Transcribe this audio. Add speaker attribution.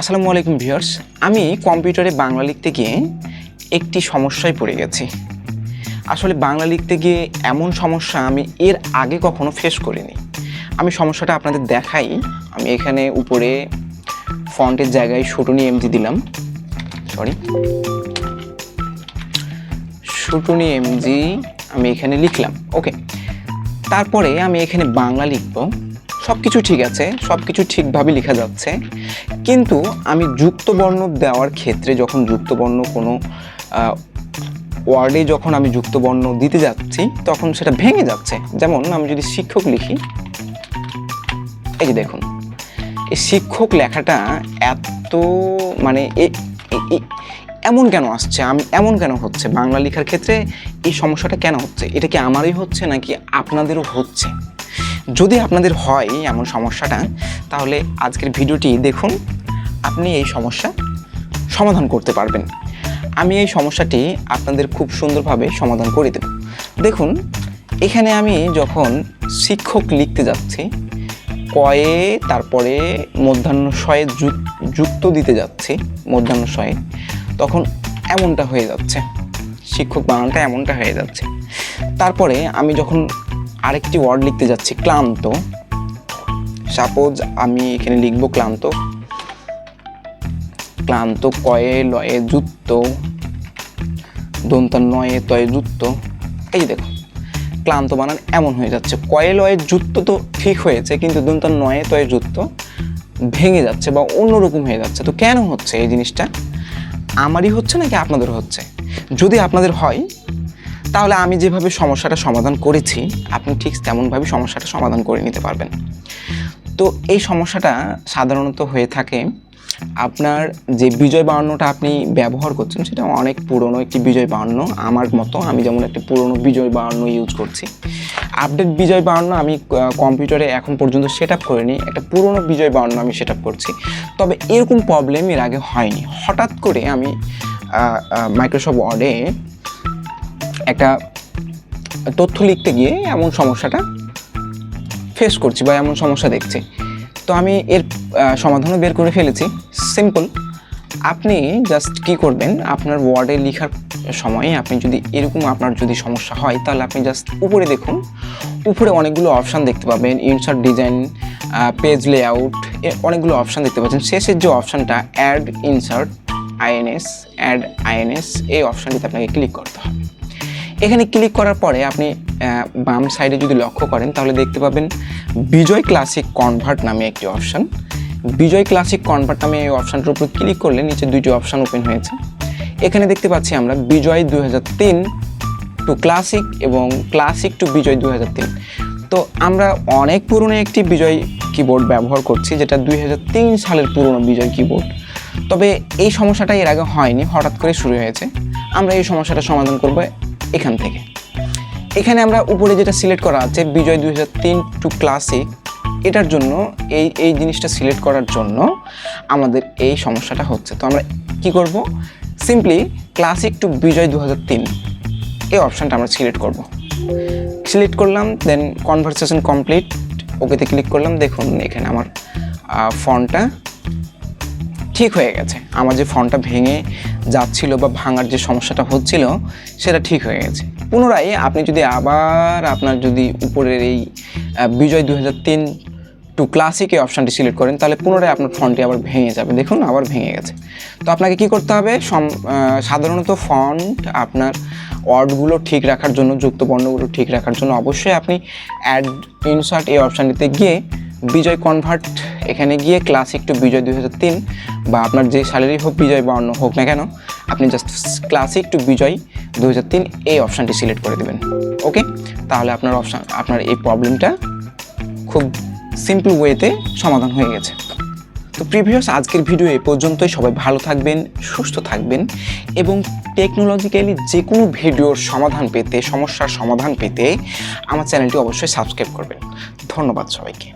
Speaker 1: আসসালামু আলাইকুম ভিউয়ার্স। আমি কম্পিউটারে বাংলা লিখতে গিয়ে একটি সমস্যায় পড়ে গেছি। আসলে বাংলা লিখতে গিয়ে এমন সমস্যা আমি এর আগে কখনো ফেস করিনি। আমি সমস্যাটা আপনাদের দেখাই। আমি এখানে উপরে ফন্টের জায়গায় শুটুনি এমজি দিলাম। সরি শুটুনি এমজি আমি এখানে লিখলাম। ওকে তারপরে আমি এখানে বাংলা লিখব। সব কিছু ঠিক আছে সব কিছু ঠিকভাবে লেখা যাচ্ছে। কিন্তু আমি যুক্তবর্ণ দেওয়ার ক্ষেত্রে যখন যুক্তবর্ণ কোনো ওয়ার্ডে যখন আমি যুক্তবর্ণ দিতে যাচ্ছি, তখন সেটা ভেঙে যাচ্ছে। যেমন আমি যদি শিক্ষক লিখি, এই যে দেখুন, এই শিক্ষক লেখাটা এত মানে এমন কেন আসছে? আমি, এমন কেন হচ্ছে? বাংলা লেখার ক্ষেত্রে এই সমস্যাটা কেন হচ্ছে? এটা কি আমারই হচ্ছে নাকি আপনাদেরও হচ্ছে? যদি আপনাদের হয় এমন সমস্যাটা, তাহলে আজকের ভিডিওটি দেখুন। আপনি এই সমস্যা সমাধান করতে পারবেন। আমি এই সমস্যাটি আপনাদের খুব সুন্দরভাবে সমাধান করে দেব। দেখুন, এখানে আমি যখন শিক্ষক লিখতে যাচ্ছি, কয়ে তারপরে মধ্যাহ্ন শয়ে যুক্ত দিতে যাচ্ছি, মধ্যাহ্ন শয়ে, তখন এমনটা হয়ে যাচ্ছে। শিক্ষক বানানটা এমনটা হয়ে যাচ্ছে। তারপরে আমি যখন আরেকটি ওয়ার্ড লিখতে যাচ্ছি, ক্লান্ত। সাপোজ আমি এখানে লিখব ক্লান্ত। ক্লান্ত কয়ে লয়ে যুক্ত। দন্তার নয়ে তয়ে যুক্ত। এই যে দেখো, ক্লান্ত বানান এমন হয়ে যাচ্ছে। কয়ে লয়ে যুক্ত তো ঠিক হয়েছে, কিন্তু দন্তার নয়ে তয়ে যুক্ত ভেঙে যাচ্ছে বা অন্যরকম হয়ে যাচ্ছে। তো কেন হচ্ছে এই জিনিসটা? আমারই হচ্ছে নাকি আপনাদের হচ্ছে? যদি আপনাদের হয় তাহলে আমি যেভাবে সমস্যাটা সমাধান করেছি, আপনি ঠিক তেমনভাবে সমস্যাটা সমাধান করে নিতে পারবেন। তো এই সমস্যাটা সাধারণত হয়ে থাকে আপনার যে বিজয় বাহান্নটা আপনি ব্যবহার করছেন, সেটা অনেক পুরনো একটি বিজয় বাহান্ন আমার মতো আমি যেমন একটি পুরনো বিজয় বাহান্ন ইউজ করছি। আপডেট বিজয় বাহান্ন আমি কম্পিউটারে এখন পর্যন্ত সেট আপ করিনি। একটা পুরনো বিজয় বাহান্ন আমি সেট আপ করছি। তবে এরকম প্রবলেম এর আগে হয়নি। হঠাৎ করে আমি মাইক্রোসফট ওয়ার্ডে একটা তথ্য লিখতে গিয়ে এমন সমস্যাটা ফেস করছি বা এমন সমস্যা দেখছি। তো আমি এর সমাধানও বের করে ফেলেছি। সিম্পল আপনি জাস্ট কি করবেন? আপনার ওয়ার্ডে লেখার সময় আপনি যদি এরকম আপনার যদি সমস্যা হয়, তাহলে আপনি জাস্ট উপরে দেখুন। উপরে অনেকগুলো অপশান দেখতে পাবেন। ইনসার্ট ডিজাইন পেজ লেআউট অনেকগুলো অপশান দেখতে পাচ্ছেন। শেষের যে অপশানটা add insert INS add INS এই অপশানটিতে আপনাকে ক্লিক করতে হবে। এখানে ক্লিক করার পরে আপনি বাম সাইডে যদি লক্ষ্য করেন, তাহলে দেখতে পাবেন বিজয় ক্লাসিক কনভার্ট নামে একটি অপশান বিজয় ক্লাসিক কনভার্ট নামে এই অপশানটার উপর ক্লিক করলে নিচে দুইটি অপশান ওপেন হয়েছে। এখানে দেখতে পাচ্ছি আমরা বিজয় দু হাজার তিন টু ক্লাসিক এবং ক্লাসিক টু বিজয় দু হাজার তিন। তো আমরা অনেক পুরনো একটি বিজয় কিবোর্ড ব্যবহার করছি, যেটা দুই হাজার তিন সালের পুরনো বিজয় কিবোর্ড তবে এই সমস্যাটা এর আগে হয়নি, হঠাৎ করে শুরু হয়েছে। আমরা এই সমস্যাটা সমাধান করব এখান থেকে। এখানে আমরা উপরে যেটা সিলেক্ট করা আছে, বিজয় দু হাজার তিন টু ক্লাসিক এটার জন্য এই এই জিনিসটা সিলেক্ট করার জন্য আমাদের এই সমস্যাটা হচ্ছে। তো আমরা কি করব? সিম্পলি ক্লাসিক টু বিজয় দু হাজার তিন, এই অপশানটা আমরা সিলেক্ট করব। সিলেক্ট করলাম দেন কনভারসেশন কমপ্লিট ওকেতে ক্লিক করলাম। দেখুন, এখানে আমার ফন্টটা ঠিক হয়ে গেছে। আমার যে ফোনটা ভেঙে যাচ্ছিল বা ভাঙার যে সমস্যাটা হচ্ছিল, সেটা ঠিক হয়ে গেছে। পুনরায় আপনি যদি আবার আপনার যদি উপরের এই বিজয় দু হাজার তিন টু ক্লাসিক এই অপশানটি সিলেক্ট করেন, তাহলে পুনরায় আপনার ফন্টটি আবার ভেঙে যাবে। দেখুন, আবার ভেঙে গেছে। তো আপনাকে কি করতে হবে? সাধারণত ফন্ট আপনার ওয়ার্ডগুলো ঠিক রাখার জন্য, যুক্ত বর্ণগুলো ঠিক রাখার জন্য অবশ্যই আপনি অ্যাড ইনসার্ট এই অপশানটিতে গিয়ে বিজয় কনভার্ট এখানে গিয়ে ক্লাসিক টু বিজয় দু হাজার তিন বা আপনার যে সালেরই হোক বিজয় বা অন্য হোক না কেন, আপনি জাস্ট ক্লাসিক টু বিজয় দু হাজার তিন এই অপশানটি সিলেক্ট করে দেবেন। ওকে তাহলে আপনার অপশান আপনার এই প্রবলেমটা খুব সিম্পল ওয়েতে সমাধান হয়ে গেছে। তো প্রিভিয়াস আজকের ভিডিও এ পর্যন্তই। সবাই ভালো থাকবেন, সুস্থ থাকবেন এবং টেকনোলজিক্যালি যে কোনো ভিডিওর সমাধান পেতে, সমস্যার সমাধান পেতে আমার চ্যানেলটি অবশ্যই সাবস্ক্রাইব করবেন। ধন্যবাদ সবাইকে।